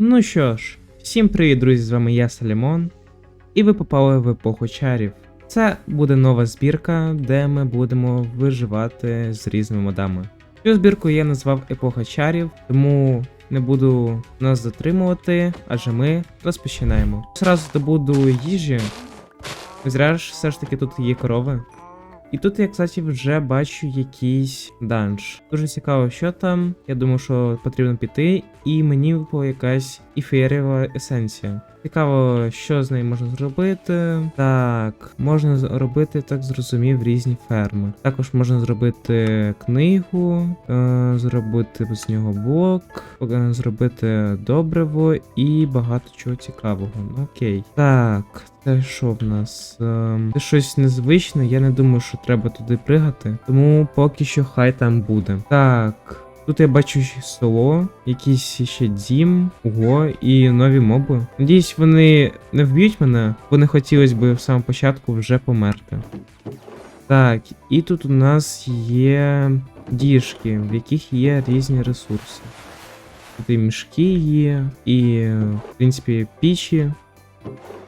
Ну що ж, всім привіт, друзі, з вами я Салімон, і ви попали в епоху чарів. Це буде нова збірка, де ми будемо виживати з різними модами. Цю збірку я назвав Епоха чарів, тому не буду нас затримувати, адже ми розпочинаємо. Зразу добуду їжі. Зря ж все ж таки тут є корови. І тут я, кстати, вже бачу якийсь данж. Дуже цікаво, що там. Я думаю, що потрібно піти, і мені випала якась іфеєрєва есенція. Цікаво, що з нею можна зробити. Так, можна зробити, так зрозумів, різні ферми. Також можна зробити книгу, е, зробити з нього блок, е, зробити добриво і багато чого цікавого. Окей. Так, це що в нас? Ем, Це щось незвичне, я не думаю, що треба туди пригати. Тому поки що хай там буде. Так. Тут я бачу село, якийсь ще дім, ого, і нові моби. Надіюсь, вони не вб'ють мене, бо не хотілося б в самому початку вже померти. Так, і тут у нас є діжки, в яких є різні ресурси. Тут і мішки є, і, в принципі, пічі.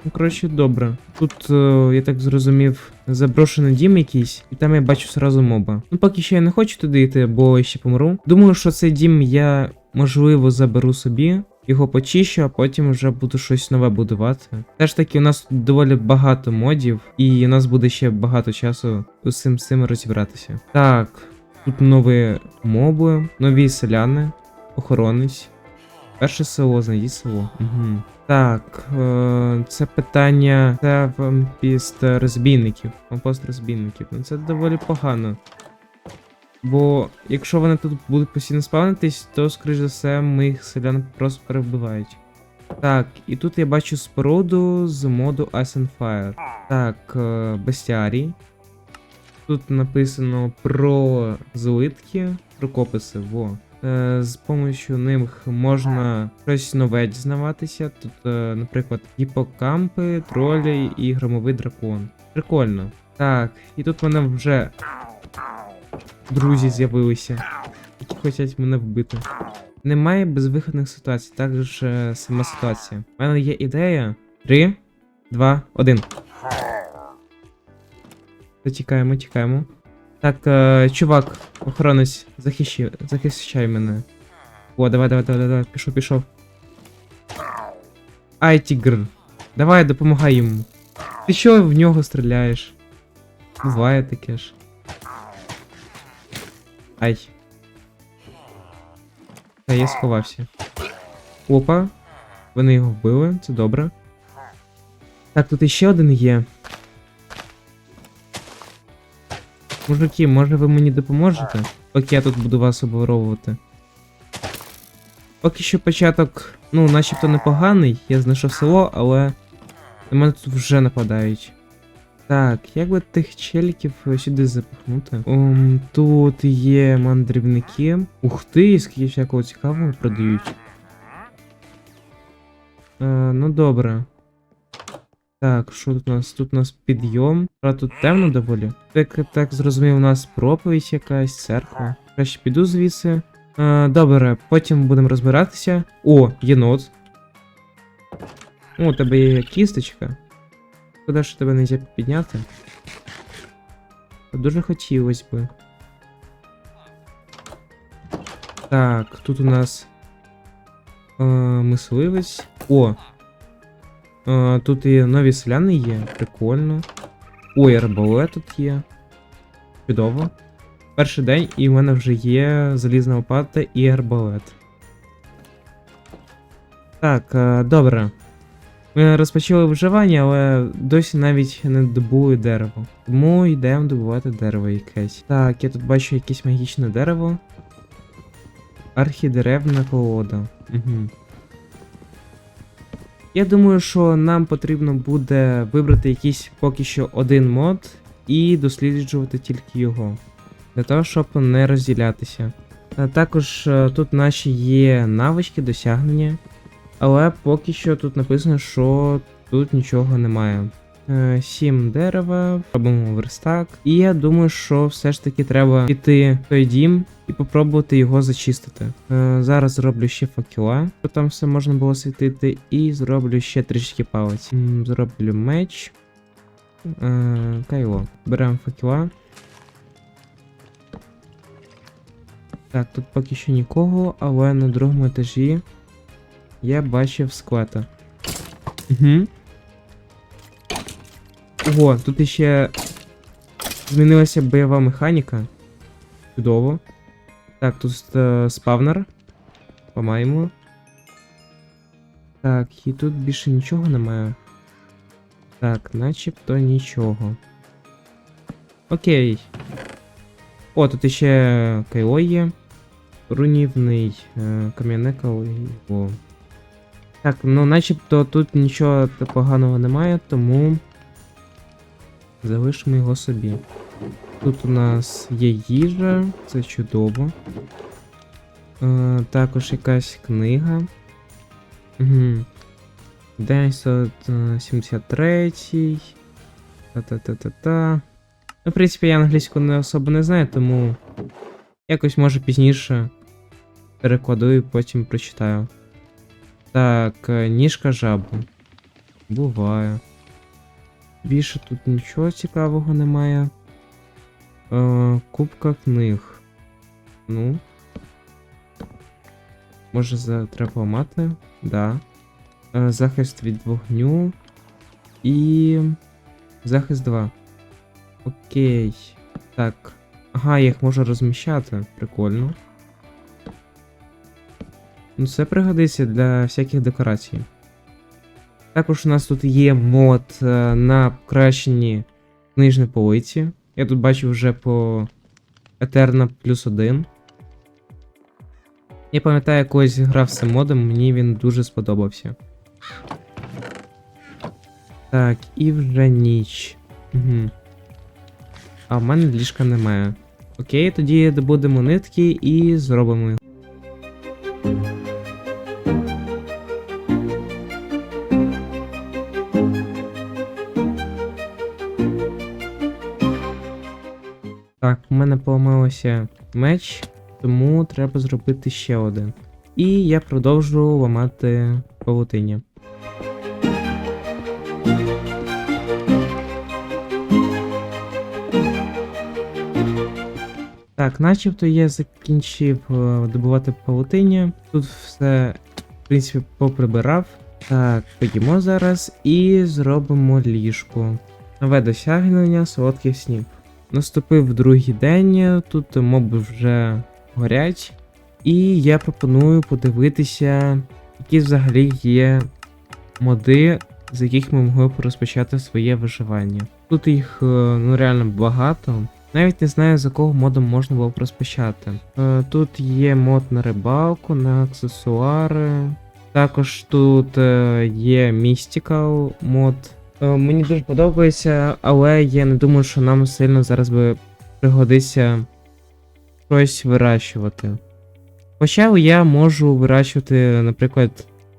Ну, коротше, добре. Тут, е, я так зрозумів, заброшений дім якийсь, і там я бачу сразу моба. Ну, поки що я не хочу туди йти, бо я ще помру. Думаю, що цей дім я, можливо, заберу собі, його почищу, а потім вже буду щось нове будувати. Теж таки, у нас доволі багато модів, і у нас буде ще багато часу з цим цим розібратися. Так, тут нові моби, нові селяни, охоронець. Перше село, знайдіть село. Угу. Так, е, це питання. Це вампіст розбійників. Вампост розбійників. Ну це доволі погано. Бо якщо вони тут будуть постійно спавнитись, то, скоріш за все, моїх селян просто перебивають. Так, і тут я бачу споруду з моду Ice and Fire. Так, е, бестіарій. Тут написано про злитки, про кописи, во. Е, З помощью них можна щось нове дізнаватися. Тут, е, наприклад, гіпокампи, тролі і громовий дракон. Прикольно. Так, і тут в мене вже друзі з'явилися, які хочуть мене вбити. Немає безвиходних ситуацій, також е, сама ситуація. У мене є ідея. Три, два, один. Затікаємо, тікаємо. Так, е, чувак, охоронець, захищай, захищай мене. О, давай, давай, давай, давай, пішов, пішов. Ай, тігр. Давай, допомагай йому. Ти що в нього стріляєш? Буває таке ж. Ай. Та я сховався. Опа. Вони його вбили, це добре. Так, тут іще один є. Мужики, може ви мені допоможете? Поки я тут буду вас обворовувати. Поки що початок, ну, начебто непоганий, я знайшов село, але на мене тут вже нападають. Так, як би тих челіків сюди запихнути? Ом, тут є мандрівники. Ух ти, скільки всякого цікавого продають. Е, ну добре. Так, що тут у нас? Тут у нас підйом. А тут темно доволі. Так, так зрозумів, у нас проповідь якась, церква. Краще піду звідси. Е, добре, потім будемо розбиратися. О, єнот. О, у тебе є кісточка. Куди ж тебе не можна підняти? Дуже хотілося би. Так, тут у нас е, мисливець. О! Тут і нові селяни є. Прикольно. Ой, арбалет тут є. Чудово. Перший день, і в мене вже є залізна лопата і арбалет. Так, е, добре. Ми розпочали виживання, але досі навіть не добули дерево. Тому йдемо добувати дерево якесь. Так, я тут бачу якесь магічне дерево. Архідеревна колода. Угу. Я думаю, що нам потрібно буде вибрати якийсь поки що один мод і досліджувати тільки його. Для того, щоб не розділятися. А також е, тут наші є навички, досягнення. Але поки що тут написано, що тут нічого немає. Е, 7 дерева, робимо верстак. І я думаю, що все ж таки треба піти в той дім і попробувати його зачистити. Е, зараз зроблю ще факела, щоб там все можна було світити, і зроблю ще трішки палець. Зроблю меч. Е, кайло. Беремо факела. Так, тут поки що нікого, але на другому етажі я бачив склета. Угу. Ого, тут іще змінилася бойова механіка. Чудово. Так, тут е, спавнер. Помаємо. Так, і тут більше нічого немає. Так, начебто нічого. Окей. О, тут іще кайло є. Руйнівний е, кам'яне. Так, ну начебто тут нічого поганого немає, тому залишимо його собі. Тут у нас є їжа, це чудово. Е, також якась книга. Угу. 973. Та-та-та-та-та. Ну, в принципі, я англійську не особо не знаю, тому якось може пізніше перекладу і потім прочитаю. Так, е, ніжка жабу. Буває. Більше тут нічого цікавого немає. Е, кубка книг. Ну. Може за треба мати? Да. Е, захист від вогню. І. Захист 2. Окей. Так. Ага, я їх можу розміщати. Прикольно. Ну, це пригодиться для всяких декорацій. Також у нас тут є мод е, на покращенні книжної полиці. Я тут бачу вже по Eterna плюс 1. Я пам'ятаю, колись грав з цим модом, мені він дуже сподобався. Так, і вже ніч. Угу. А в мене ліжка немає. Окей, тоді добудемо нитки і зробимо їх. У мене поламався меч, тому треба зробити ще один. І я продовжу ламати павутиння. Так, начебто я закінчив е, добувати павутиння. Тут все, в принципі, поприбирав. Так, поїмо зараз і зробимо ліжко. Нове досягнення солодких снів. Наступив другий день, тут моби вже горять. І я пропоную подивитися, які взагалі є моди, з яких ми могли б розпочати своє виживання. Тут їх е, ну реально багато. Навіть не знаю, за кого модом можна було б розпочати. Е, Тут є мод на рибалку, на аксесуари. Також тут е, є Mystical мод. Е, Мені дуже подобається, але я не думаю, що нам сильно зараз би пригодиться щось вирощувати. Хоча я можу вирощувати, наприклад,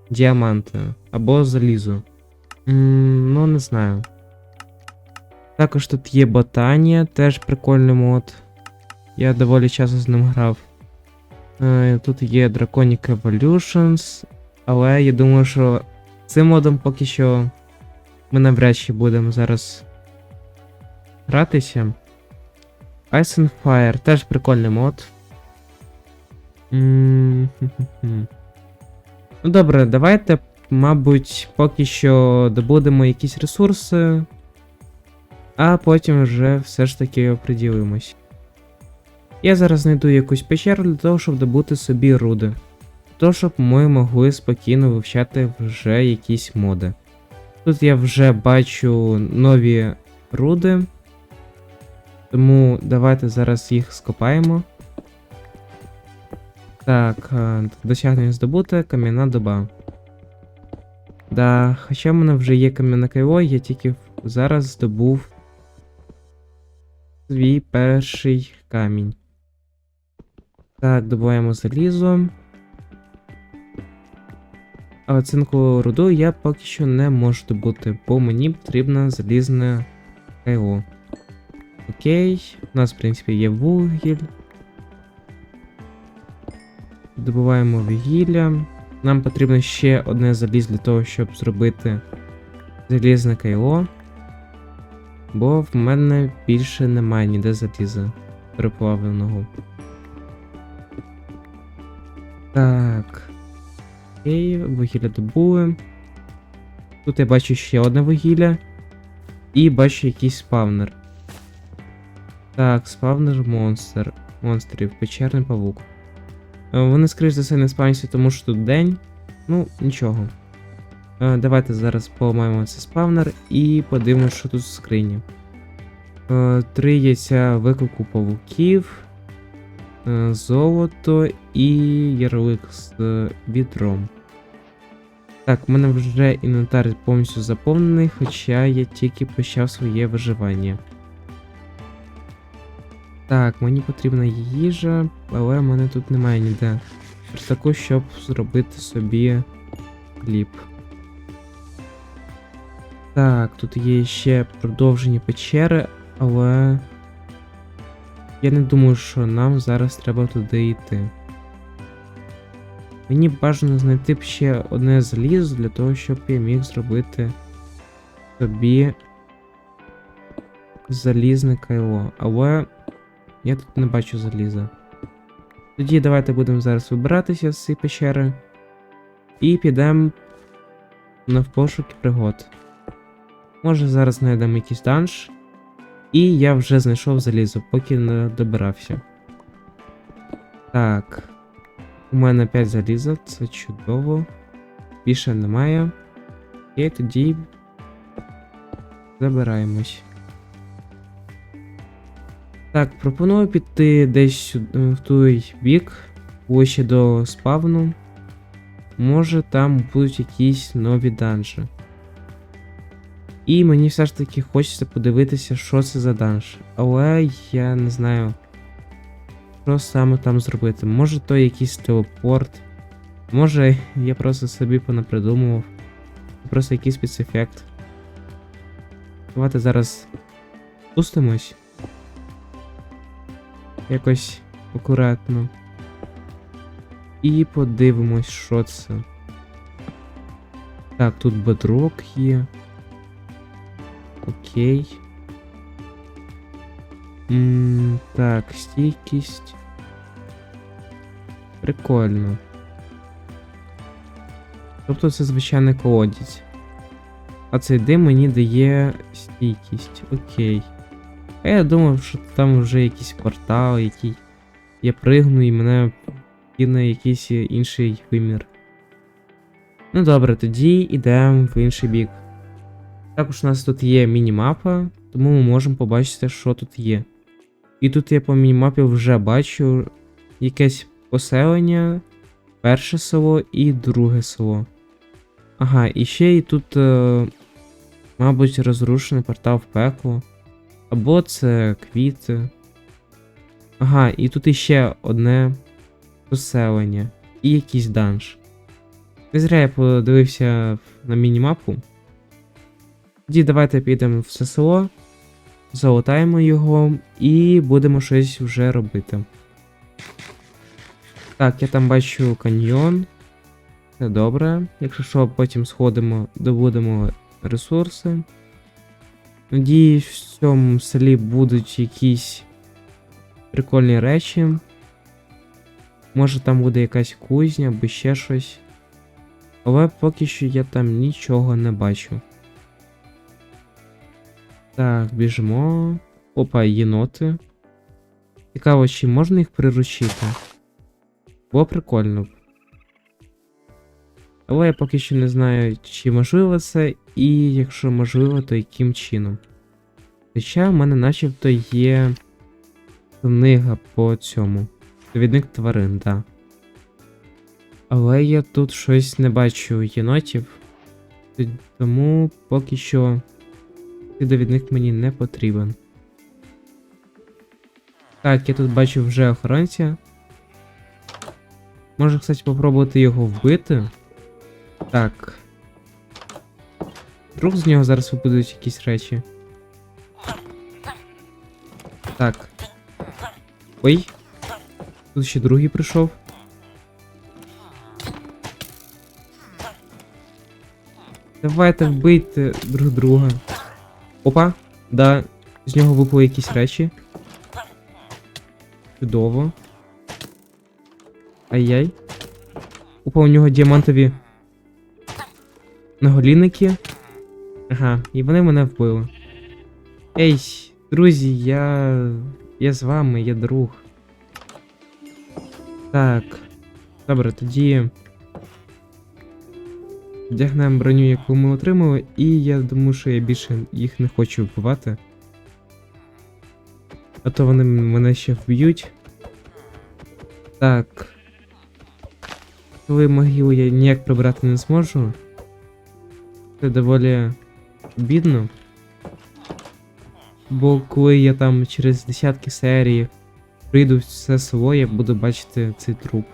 діаманти або залізо. Ну, не знаю. Також тут є ботанія, теж прикольний мод. Я доволі часто з ним грав. Е, Тут є Draconic Evolutions, але я думаю, що цим модом поки що ми навряд чи будемо зараз гратися. Ice and Fire теж прикольний мод. Ну добре, давайте, мабуть, поки що добудемо якісь ресурси, а потім вже все ж таки оприділимось. Я зараз знайду якусь печеру для того, щоб добути собі руди. Того, щоб ми могли спокійно вивчати вже якісь моди. Тут я вже бачу нові руди. Тому давайте зараз їх скопаємо. Так, е, досягнення здобуте, кам'яна доба. Да, хоча в мене вже є кам'яне кайло, я тільки зараз здобув свій перший камінь. Так, добуваємо залізо. А цинку руду я поки що не можу добути, бо мені потрібна залізна КО. Окей, у нас, в принципі, є вугіль. Добуваємо вугілля. Нам потрібно ще одне заліз для того, щоб зробити залізне кайло. Бо в мене більше немає ніде заліза переплавленого. Так. Окей, вугілля добули. Тут я бачу ще одне вугілля. І бачу якийсь спавнер. Так, спавнер монстр. Монстрів, печерний павук. Е, Вони, скоріш за все, не спавняться, тому що тут день. Ну, нічого. Е, Давайте зараз поламаємо цей спавнер і подивимося, що тут в скрині. Е, Три яйця виклику павуків, золото і ярлик з е, відром. Так, у мене вже інвентар повністю заповнений, хоча я тільки почав своє виживання. Так, мені потрібна їжа, але в мене тут немає ніде. Таку, щоб зробити собі хліб. Так, тут є ще продовжені печери, але я не думаю, що нам зараз треба туди йти. Мені бажано знайти б ще одне залізо для того, щоб я міг зробити собі залізне кайло. Але я тут не бачу заліза. Тоді давайте будемо зараз вибиратися з цієї печери і підемо навпошуки пригод. Може зараз знайдемо якийсь данж. І я вже знайшов залізо, поки не добирався. Так. У мене 5 заліза, це чудово. Більше немає. І тоді забираємось. Так, пропоную піти десь в той бік, ближче до спавну. Може там будуть якісь нові данжі. І мені все ж таки хочеться подивитися, що це за данж. Але я не знаю, що саме там зробити. Може то якийсь телепорт. Може я просто собі понапридумував. Просто якийсь спецефект. Давайте зараз спустимось. Якось акуратно. І подивимось, що це. Так, тут бедрок є. Окей. М, так, стійкість. Прикольно. Тобто це звичайний колодязь. А цей дим мені дає стійкість. Окей. А я думав, що там вже якийсь портал, який я пригну і мене кине якийсь інший вимір. Ну добре, тоді йдемо в інший бік. Також у нас тут є мінімапа, тому ми можемо побачити, що тут є. І тут я по мінімапі вже бачу якесь поселення, перше село і друге село. Ага, і ще і тут, е, мабуть, розрушений портал в пекло. Або це квіти. Ага, і тут іще одне поселення. І якийсь данж. Не зря я подивився на мінімапу. Тоді давайте підемо в село, залутаємо його і будемо щось вже робити. Так, я там бачу каньйон. Це добре. Якщо що, потім сходимо, добудемо ресурси. Надіюсь, в цьому селі будуть якісь прикольні речі. Може там буде якась кузня або ще щось. Але поки що я там нічого не бачу. Так, біжимо. Опа, єноти. Цікаво, чи можна їх приручити? Було прикольно. Але я поки що не знаю, чи можливо це, і якщо можливо, то яким чином. Хоча в мене начебто є книга по цьому. Довідник тварин, так. Да. Але я тут щось не бачу єнотів. Тому поки що цей довідник мені не потрібен. Так, я тут бачу вже охоронця. Можу, кстати, попробувати його вбити. Так. Вдруг з нього зараз випадуть якісь речі. Так. Ой. Тут ще другий прийшов. Давайте вбийте друг друга. Опа. Да, з нього випали якісь речі. Чудово. Ай-яй. Опа, у нього діамантові наголінники. Ага, і вони мене вбили. Ей, друзі, я. Я з вами, я друг. Так. Добре, тоді. Вдягнемо броню, яку ми отримали, і я думаю, що я більше їх не хочу вбивати. А то вони мене ще вб'ють. Так. Коли могилу я ніяк прибрати не зможу. Це доволі бідно. Бо коли я там через десятки серій прийду все я буду бачити цей труп.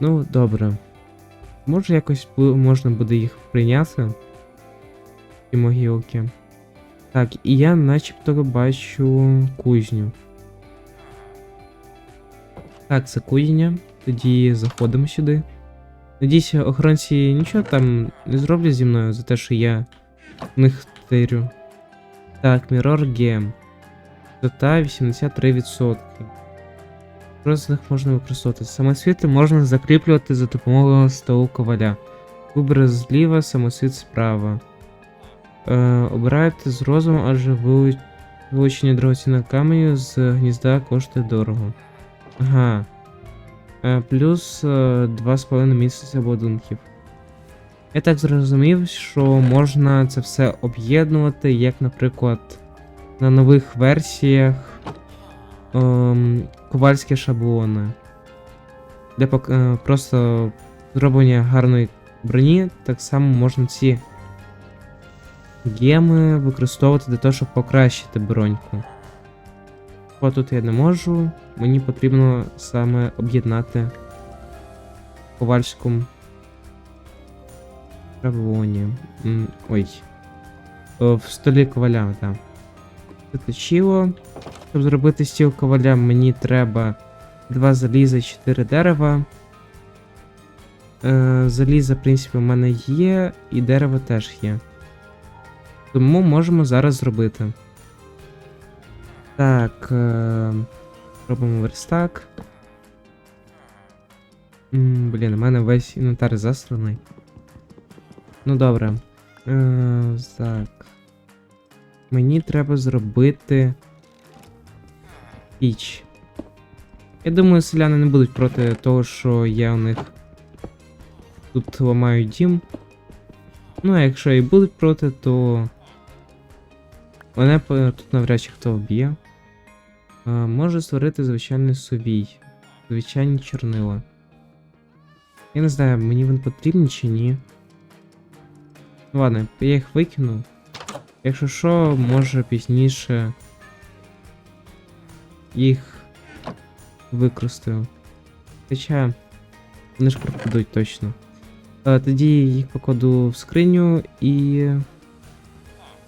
Ну, добре. Може якось можна буде їх прийняти. Ці могилки. Так, і я начебто бачу кузню. Так, це кузня. Тоді заходимо сюди. Надіюся, охоронці нічого там не зроблять зі мною за те, що я в них тирю. Так, Mirror Game. Дота 83%. З них можна використовувати? Самосвіти можна закріплювати за допомогою столу коваля. Вибір зліва, самосвіт справа. Е, обирайте з розумом, адже вилучення дорогоцінного каменю з гнізда коштує дорого. Ага. Е, плюс е, 2,5 місяця обладунків. Я так зрозумів, що можна це все об'єднувати, як, наприклад, на нових версіях ем, ковальські шаблони. Для пок- е, просто зроблення гарної броні, так само можна ці геми використовувати для того, щоб покращити броньку. Бо тут я не можу, мені потрібно саме об'єднати ковальському шаблоні. Ой. В столі коваля, так. Це точило. Щоб зробити стіл коваля, мені треба 2 заліза і 4 дерева. Е, заліза, в принципі, в мене є, і дерево теж є. Тому можемо зараз зробити. Так. Е, робимо верстак. Блін, у мене весь інвентар застроений. Ну добре. Е, так. Мені треба зробити піч. Я думаю, селяни не будуть проти того, що я у них тут ламаю дім. Ну, а якщо і будуть проти, то мене тут навряд чи хто вб'є. Е, Можу створити звичайний сувій. Звичайні чорнила. Я не знаю, мені він потрібен чи ні. Ну ладно, я їх викину. Якщо що, може пізніше їх використаю. Хоча вони ж пропадуть точно. Е, Тоді їх покладу в скриню і.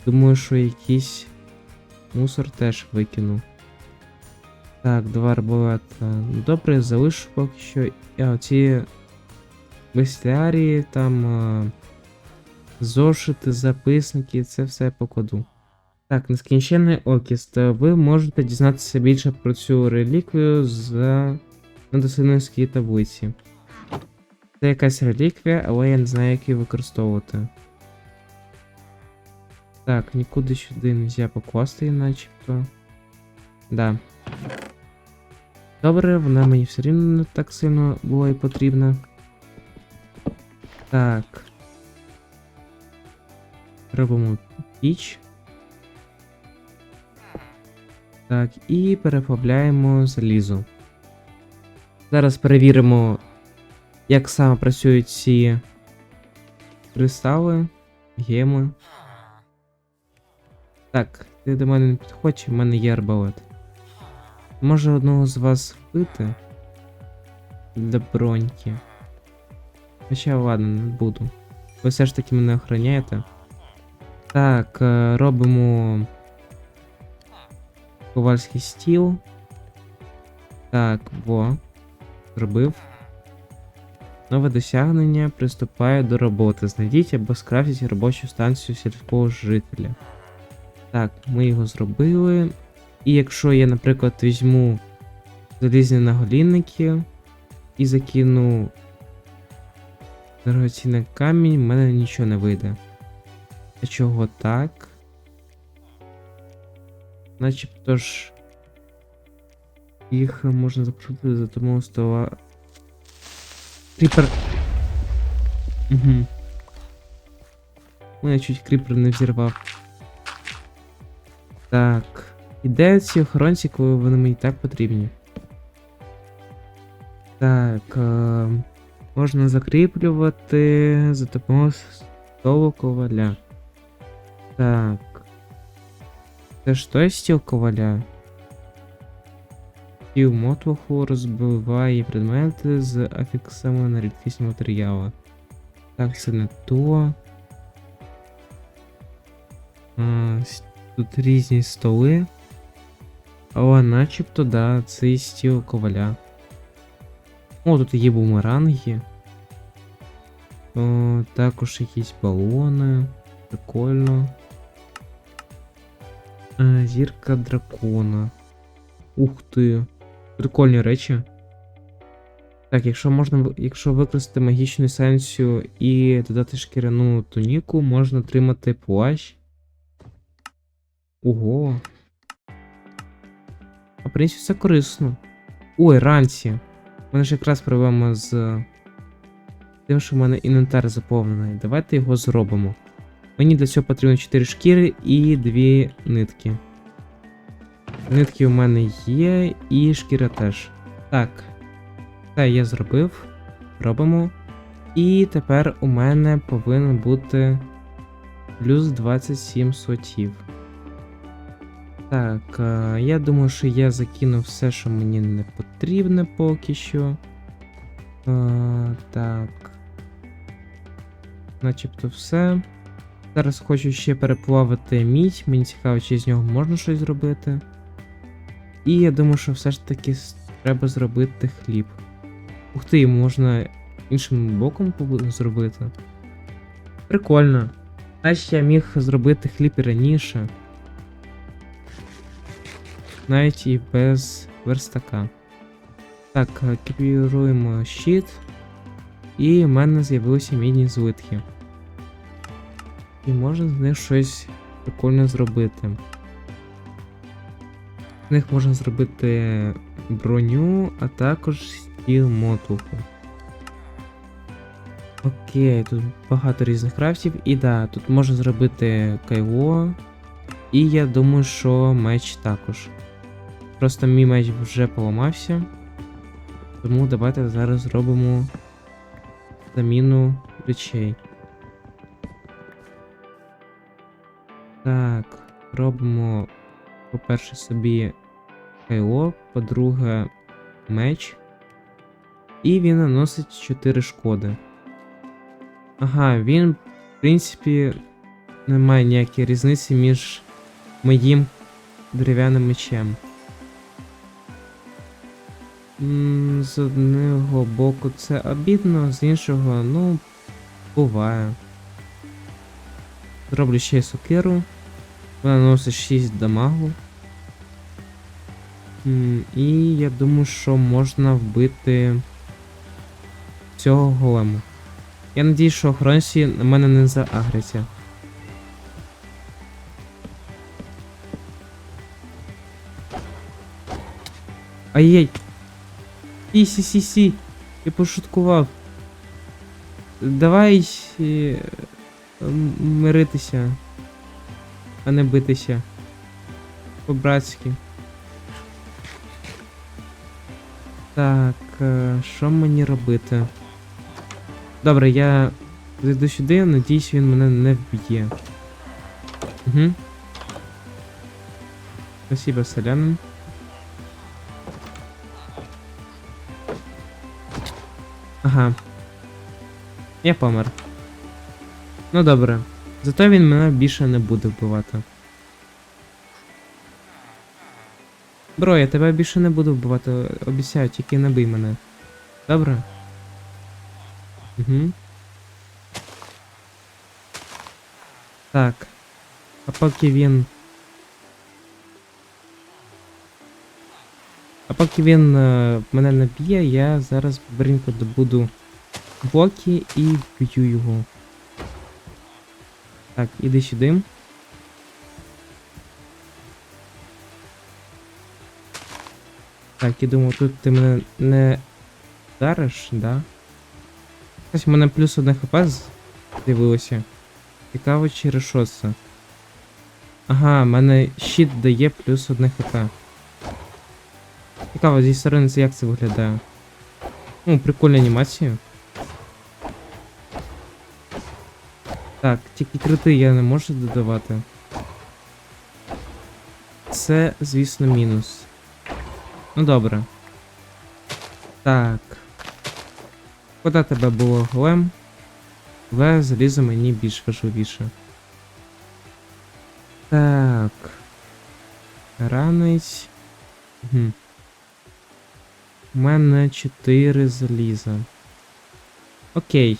Думаю, що якийсь мусор теж викину. Так, два арбалета. Добре, залишу поки що. А оці бестіарії, там а, зошити, записники, це все я покладу. Так, нескінченний окіст. Ви можете дізнатися більше про цю реліквію з на дослідницькій таблиці. Це якась реліквія, але я не знаю, як її використовувати. Так, нікуди сюди не можна покласти, начебто. Да. Добре, вона мені все рівно не так сильно була і потрібна. Так. Робимо піч. Так, і переплавляємо залізо. Зараз перевіримо, як саме працюють ці кристали, геми. Так, ти до мене не підходь, в мене є арбалет. Може одного з вас вбити для броньки. Хоча ладно, не буду. Ви все ж таки мене охороняєте. Так, е, робимо ковальський стіл. Так, во. Зробив. Нове досягнення приступає до роботи. Знайдіть або скрафтіть робочу станцію сільського жителя. Так, ми його зробили. І якщо я, наприклад, візьму залізні наголінники і закину дорогоцінний камінь, в мене нічого не вийде. А чого так? Начебто ж їх можна запрошувати за тому стола. Кріпер. Угу. Мене чуть кріпер не взірвав. Так. І де ці охоронці, коли вони мені так потрібні? Так. Е можна закріплювати за допомогою столу коваля. Так. Це ж той стіл коваля. Стіл мотлоху розбиває предмети з афіксами на рідкісні матеріали. Так, це не то. А, с- тут різні столи. Але начебто, да, це стіл коваля. О, тут є бумеранги. О, також якісь балони. Прикольно. Е, зірка дракона. Ух ти. Прикольні речі. Так, якщо можна, якщо використати магічну есенцію і додати шкіряну туніку, можна отримати плащ. Ого. А в принципі, це корисно. Ой, ранці. Ми ж якраз проблема з тим, що в мене інвентар заповнений. Давайте його зробимо. Мені для цього потрібно 4 шкіри і 2 нитки. Нитки у мене є, і шкіра теж. Так. Це я зробив. Робимо. І тепер у мене повинен бути плюс 27 сотів. Так, е, я думаю, що я закину все, що мені не потрібне поки що. Е, так. Начебто все. Зараз хочу ще переплавити мідь. Мені цікаво, чи з нього можна щось зробити. І я думаю, що все ж таки треба зробити хліб. Ух ти, можна іншим боком зробити. Прикольно. Значить я міг зробити хліб і раніше. Навіть і без верстака. Так, екіпіруємо щит. І в мене з'явилися мідні злитки. І можна з них щось прикольне зробити. З них можна зробити броню, а також стіл мотлуху. Окей, тут багато різних крафтів. І да, тут можна зробити кайло. І я думаю, що меч також. Просто мій меч вже поламався. Тому давайте зараз зробимо заміну речей. Так, робимо, по-перше, собі кайло, по-друге, меч. І він наносить 4 шкоди. Ага, він, в принципі, не має ніякої різниці між моїм дерев'яним мечем. З одного боку це обідно, з іншого, ну, буває. Зроблю ще й сокиру. Вона наносить 6 дамагу. І я думаю, що можна вбити цього голему. Я надіюсь, що охоронці на мене не заагряться. Ай-яй! Сі, сі, сі, сі. Я пошуткував. Давай е, миритися, а не битися. По-братськи. Так, е, що мені робити? Добре, я зайду сюди, надіюсь, він мене не вб'є. Угу. Спасибо, селянин. Ага. Я помер. Ну добре. Зато він мене більше не буде вбивати. Бро, я тебе більше не буду вбивати, обіцяю, тільки не бий мене. Добре? Угу. Так. А поки він. А поки він е, мене не б'є, я зараз бобренько добуду блоки і б'ю його. Так, іди сюди. Так, я думаю, тут ти мене не вдариш, да? Ось у мене плюс одне хп з'явилося. Цікаво, через що це. Ага, в мене щит дає плюс одне хп. Цікаво, зі сторони це як це виглядає. Ну, прикольна анімація. Так, тільки крити я не можу додавати. Це, звісно, мінус. Ну добре. Так. Куди тебе було голем? Але залізо мені більш важливіше. Так. Ранець. Угу. У мене 4 заліза. Окей.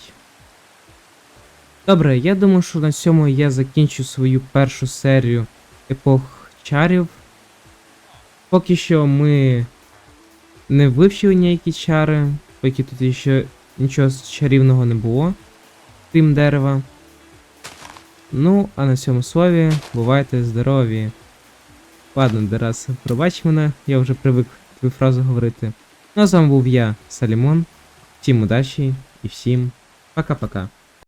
Добре, я думаю, що на цьому я закінчу свою першу серію епох чарів. Поки що ми не вивчили ніякі чари, поки тут ще нічого чарівного не було, крім дерева. Ну, а на цьому слові бувайте здорові. Ладно, Дерас, пробач мене, я вже привик твою фразу говорити. Ну а з вами був я, Салімон. Всім удачі і всім пока-пока.